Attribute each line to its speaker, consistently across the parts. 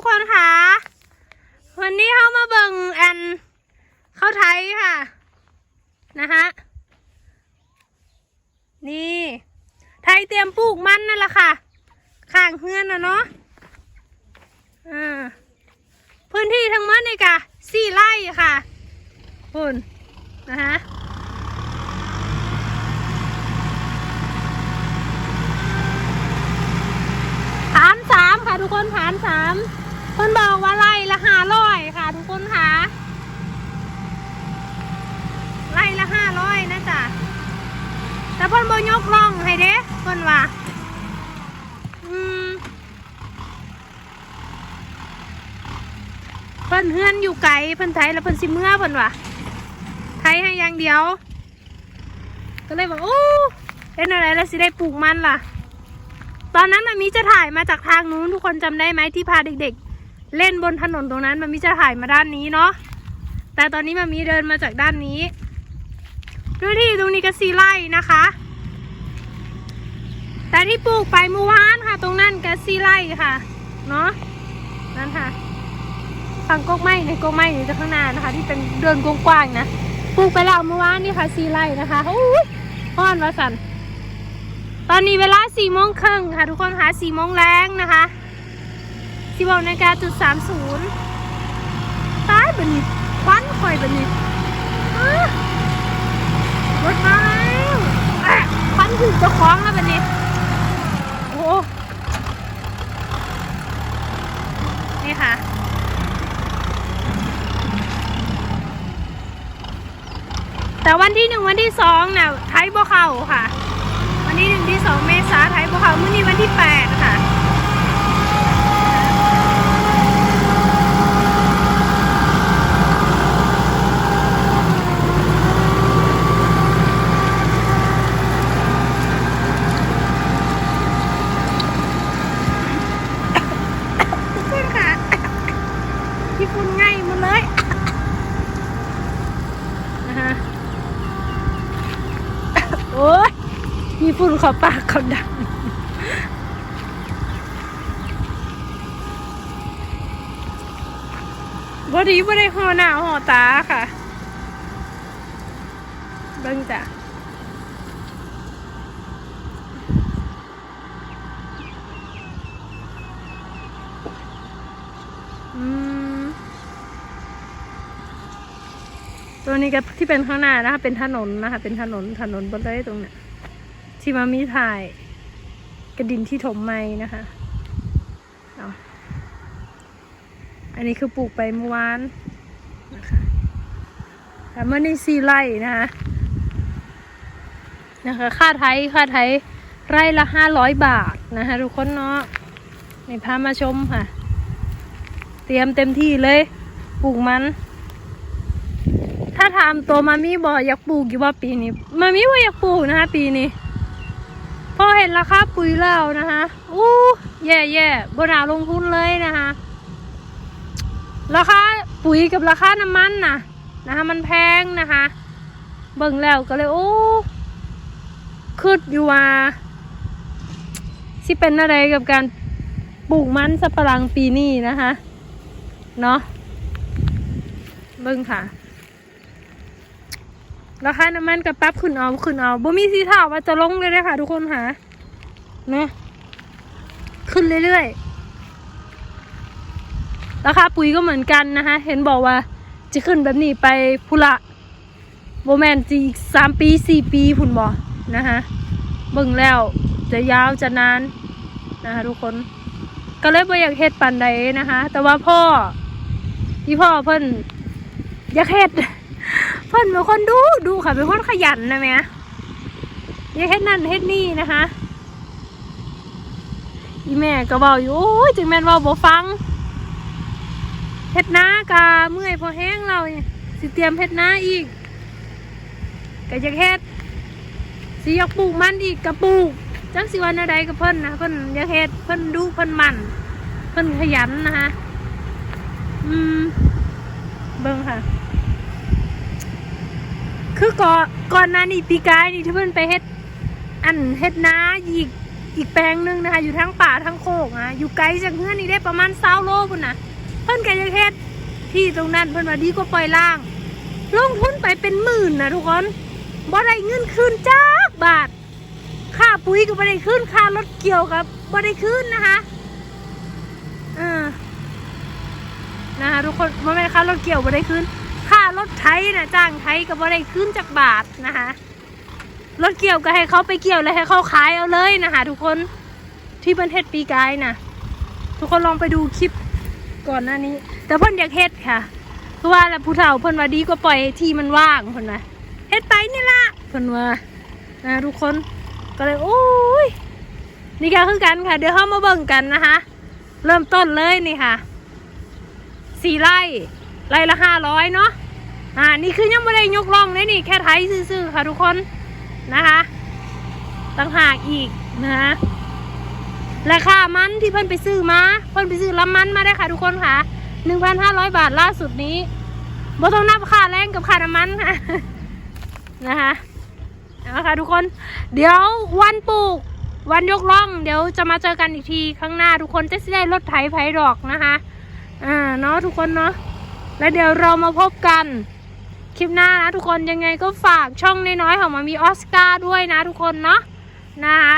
Speaker 1: ทุกคนค่ะ วันนี้เข้ามาเบิ่งแอนเข้าไทยค่ะ นะคะนี่ ไทยเตรียมปลูกมันนั่นแหละค่ะข้างเฮือนนะเนาะอ่าพื้นที่ทั้งหมดนี่ค่ะสี่ไร่ค่ะคุณนะคะผ่านสามค่ะทุกคนผ่านสาม พิ่นบอกว่าไร่ละห้าร้อยค่ะ ทุกคนค่ะไร่ละห้าร้อยนะจ๊ะแต่เพิ่นบ่ยกล่องให้เด้เพิ่นว่าอืมเพิ่นเฮือนอยู่ไกลเพิ่นไทยแล้วเพิ่นสิเมื่อเพิ่นว่าไทยให้อย่างเดียว ก็เลยบอกโอ้เป็นอะไรแล้วสิได้ปลูกมันล่ะ ตอนนั้นมันมีจะถ่ายมาจากทางนู้นทุกคนจำได้ไหมที่พาเด็กๆ เล่นบนถนนตรงนั้นมันมีจะถ่ายมาด้านนี้เนาะแต่ตอนนี้มันมีเดินมาจากด้านนี้พื้นที่ตรงนี้ก็สีไร่นะคะ แต่ที่ปลูกไปเมื่อวานค่ะ ตรงนั้นก็สีไร่ค่ะเนาะนั่นค่ะฝั่งกกไม้ในกกไม้อยู่จะข้างหน้านะคะ ที่เป็นเดินกว้างๆนะปลูกไปแล้วเมื่อวานนี่ค่ะสีไร่นะคะโอ้ยฮ้อนวะสันตอนนี้เวลาสี่โมงครึ่งค่ะ ทุกคนค่ะสี่โมงแรงนะคะ สิบหกนาฬิกาจุดสามศูนย์ตายบันนี้ควันคอยบันนี้อ้ารถมาแล้วควันถึงเจ้าของแล้วบันนี้โอ้นี่ค่ะแต่วันที่หนึ่งวันที่สองน่ะไทยบ่เข้าค่ะ วันที่หนึ่งที่สองเมษาไทยบ่เข้ามื้อนี้วันที่แปดค่ะ ทุกคนค่ะ พี่ฝุ่นง่ายหมดเลยนะคะ โอ้ยมี ฝุ่นเขอปากเขาดังบอดีบ่ได้ห่อหน้าห่อตาค่ะเบิ่งจ้ะอืมตัวนี้ก็ที่เป็นข้างหน้านะคะ เป็นถนนนะคะ เป็นถนนถนนบนเลยตรงเนี้ย ที่มามีถ่าย กระดินที่ถมไม้นะคะอันนี้คือปลูกไปเมื่อวานนะคะแต่เมื่อนี้สี่ไร่นะคะนะคะ ค่าไทยค่าไทยไร่ละห้าร้อยบาทนะคะทุกคนเนาะนี่พามาชมค่ะ เตรียมเต็มที่เลยปลูกมัน ถ้าถามตัวมามี่บอกอยากปลูกอยู่ว่าปีนี้มามี่ว่าอยากปลูกนะคะปีนี้ พอเห็นราคาปุ๋ยแล้วนะคะอู้แย่แย่บนาลงทุนเลยนะคะราคาปุ๋ยกับราคาน้ำมันนะนะคะมันแพงนะคะ เบิ่งแล้วก็เลยโอ้คืดอยู่ว่าสิเป็นอะไรกับการปลูกมันสับปะหลังปีนี้นะคะ เนาะเบิ่งค่ะ ราคาน้ำมันกับปั๊บขึ้นเอาขึ้นเอาบ่มีสีเทาว่าจะลงเลยนะคะทุกคนค่ะเนาะขึ้นเรื่อยๆ ราคาปุ๋ยก็เหมือนกันนะคะ เห็นบอกว่าจะขึ้นแบบนี้ไปพุละโบแมนจีสามปีสี่ปีพุ่นบอนะคะเบิ่งแล้วจะยาวจะนานนะคะทุกคน ก็เลยบ่อยากเฮ็ดปันใดนะคะ แต่ว่าพ่อพี่พ่อเพิ่นอยากเฮ็ด เพิ่นเป็นคนดูดูค่ะเป็นคนขยันนะแม่ยากเฮ็ดนั่นเฮ็ดนี่นะคะอีแม่ก็บอกอยู่จึงแม่นว่าบ่ฟังเฮ็ดนากาเมื่อยพอแห้งเราเนี่ยสิเตรียมเฮ็ดนาอีกก็อยกเฮ็ดสิอยากปลูกมันอีกก็ปลูกจักสิวันอะไรกับเพิ่นนะเพิ่นอยากเฮ็ดเพิ่นดูเพิ่นมันเพิ่นขยันนะคะอืมเบิ่งค่ะ คือก่อนก่อนหน้านี้ปีกายนี่ที่เพิ่นไปเฮ็ดอันเฮ็ดนาอีกอีกแปลงหนึ่งนะคะอยู่ทั้งป่าทั้งโคกนะอยู่ไกลจากเฮือนนี่ได้ประมาณ20โลพุ่นนะเพิ่นก็ยังเฮ็ดที่ตรงนั้นเพิ่นว่าดีกว่าปล่อยล่าง ลงทุนไปเป็นหมื่นนะทุกคนบ่ได้เงินคืนจักบาท ค่าปุ๋ยก็บ่ได้คืนค่ารถเกี่ยวกับบ่ได้คืนนะคะอ่านะคะทุกคนบ่แม่นค่ารถเกี่ยวบ่ได้คืน ค่ารถไถนะจ้างไถก็บ่ได้คืนจักบาทนะคะรถเกี่ยวก็ให้เขาไปเกี่ยวแล้วให้เขาขายเอาเลยนะคะทุกคนที่เพิ่นเฮ็ดปีกายนะทุกคนลองไปดูคลิปก่อนหน้านี้ แต่เพิ่นอยากเฮ็ดค่ะเพราะว่าแล้วผู้เฒ่าเพิ่นว่าดีกว่าปล่อยที่มันว่างเพิ่นว่าเฮ็ดไปนี่ละเพิ่นว่านะทุกคนก็เลยโอ้ยนี่ก็คือกันค่ะ เดี๋ยวเฮามาเบิ่งกันนะคะ เริ่มต้นเลยนี่ค่ะ สี่ไร่ ไร่ละห้าร้อยเนาะอ่านี่คือยังไม่ได้ยกล่องเลยนี่แค่ไทยซื่อๆค่ะทุกคนนะคะต่างหากอีกนะคะราคามันที่เพิ่นไปซื้อมาเพิ่นไปซื้อลำมันมาได้ค่ะทุกคนค่ะหนึ่งพันห้าร้อยบาทล่าสุดนี้บ่ต้องนับค่าแรงกับค่าน้ำมันค่ะนะคะเอาค่ะทุกคนเดี๋ยววันปลูกวันยกล่อง เดี๋ยวจะมาเจอกันอีกทีข้างหน้าทุกคนจะได้รถไถไผดอกนะคะอ่าเนาะทุกคนเนาะ แล้วเดี๋ยวเรามาพบกันคลิปหน้านะทุกคนยังไงก็ฝากช่องน้อยๆของมามีออสการ์ด้วยนะทุกคนเนาะนะคะ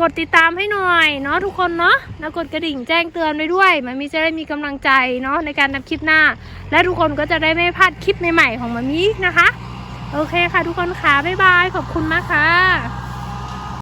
Speaker 1: กดติดตามให้หน่อยเนาะทุกคนเนาะแล้วกดกระดิ่งแจ้งเตือนไปด้วย มันมีจะได้มีกำลังใจเนาะในการทำคลิปหน้า และทุกคนก็จะได้ไม่พลาดคลิปใหม่ๆของมามีนะคะ โอเคค่ะทุกคนค่ะบ๊ายบายขอบคุณมากค่ะ